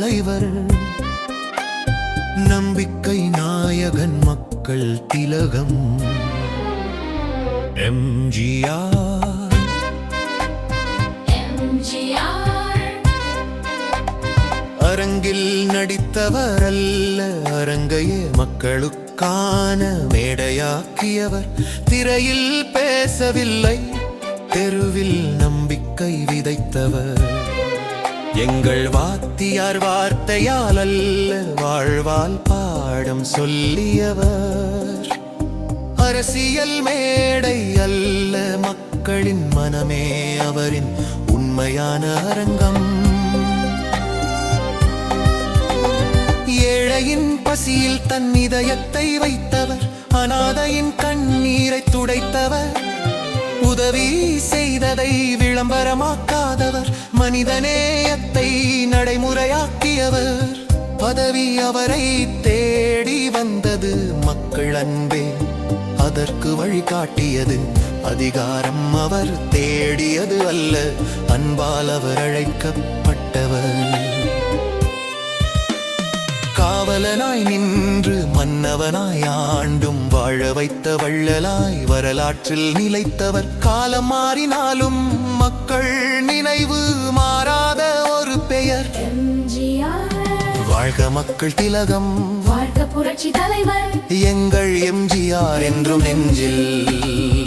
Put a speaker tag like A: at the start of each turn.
A: தலைவர். நம்பிக்கை நாயகன் மக்கள் திலகம். எம்ஜிஆர். அரங்கில் நடித்தவர் அல்ல அரங்கையே மக்களுக்கான மேடையாக்கியவர். திரையில் பேசவில்லை தெருவில் நம்பிக்கை விதைத்தவர். எங்கள் வாத்தியார் வார்த்தையால் அல்ல வாழ்வால் பாடம் சொல்லியவர். அரசியல் மேடை அல்ல மக்களின் மனமே அவரின் உண்மையான அரங்கம். ஏழையின் பசியில் தன் இதயத்தை வைத்தவர் அனாதையின் கண்ணீரை துடைத்தவர். உதவி செய்ததை விளம்பரமாக்காதவர் மனிதனே மனிதநேயத்தை நடைமுறையாக்கியவர் பதவி அவரை தேடி வந்தது மக்கள் அன்பே. அதற்கு வழிகாட்டியது அதிகாரம் அவர் தேடியது அல்ல அன்பால் அவர் அழைக்கப்பட்டவர். காவலனாய் நின்று மன்னவனாய் ஆண்டும் வாழ வைத்த வள்ளலாய் வரலாற்றில் நிலைத்தவர். காலம் மாறினாலும் வாழ்க மக்கள் திலகம்.
B: வாழ்க புரட்சி தலைவர்.
A: எங்கள் எம்ஜிஆர் என்றும் நெஞ்சில்.